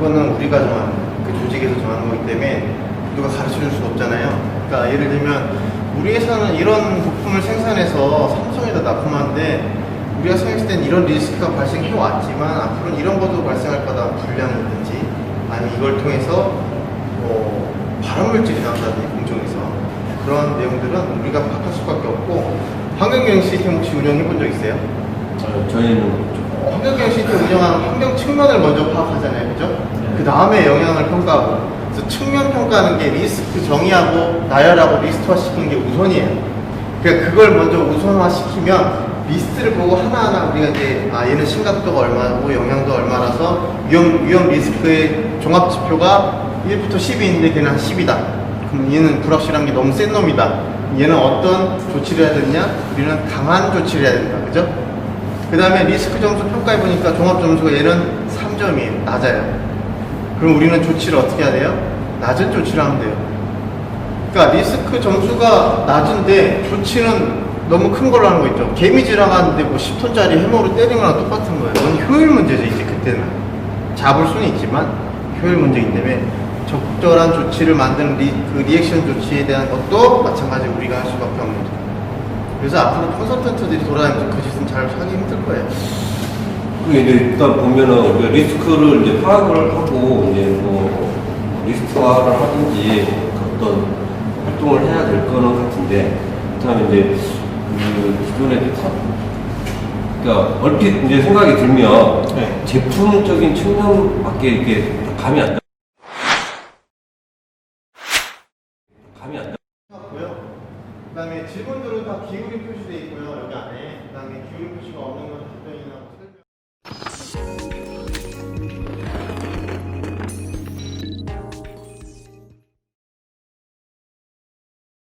그거는 우리가 정하는 그 조직에서 정하는 거기 때문에 누가 가르쳐 줄수 없잖아요. 그러니까 예를 들면 우리 회사는 이런 부품을 생산해서 삼성에다 납품하는데 우리가 생각했을 땐 이런 리스크가 발생해 왔지만 앞으로는 이런 것도 발생할 거다 불량이든지 아니면 이걸 통해서 뭐 발암물질이 나온다든지 공정에서 그런 내용들은 우리가 바꿀 수밖에 없고 환경경 시스템 혹시 운영해 본 적 있어요? 어, 저희는 좀 어, 환경경 시스템 운영하는 환경 측면을 먼저 파악하잖아요, 그죠? 그 다음에 영향을 평가하고. 그래서 측면 평가하는 게 리스크 정의하고 나열하고 리스트화 시키는 게 우선이에요. 그러니까 그걸 먼저 우선화 시키면 리스트를 보고 하나하나 우리가 이제 아 얘는 심각도가 얼마고 영향도 얼마라서 위험 위험 리스크의 종합 지표가 1부터 10이 있는데 걔는 한 10이다. 그럼 얘는 불확실한 게 너무 센 놈이다. 얘는 어떤 조치를 해야 되느냐? 우리는 강한 조치를 해야 된다. 그죠? 그 다음에 리스크 점수 평가해 보니까 종합 점수가 얘는 3점이에요. 낮아요. 그럼 우리는 조치를 어떻게 해야 돼요? 낮은 조치를 하면 돼요. 그러니까 리스크 점수가 낮은데 조치는 너무 큰 걸로 하는 거 있죠. 개미 지나가는데 뭐 10톤짜리 해머로 때리는 거랑 똑같은 거예요. 그건 효율 문제죠, 이제 그때는. 잡을 수는 있지만 효율 문제이기 때문에 적절한 조치를 만드는 리, 그 리액션 조치에 대한 것도 마찬가지 우리가 할 수밖에 없는 거죠. 그래서 앞으로 컨설턴트들이 돌아다니면서 그 시스템 잘 하기 힘들 거예요. 그게 이제 일단 보면은 우리가 리스크를 이제 파악을 하고 이제 뭐 리스트화를 하든지 어떤 활동을 해야 될 거는 같은데 그렇다면 이제 그 기존에 타- 그러니까 얼핏 이제 생각이 들면 네. 제품적인 측면밖에 이렇게 감이 안 잡. 감이 안 잡. 그다음에 질문들은 다 기울임 표시돼 있고요. 여기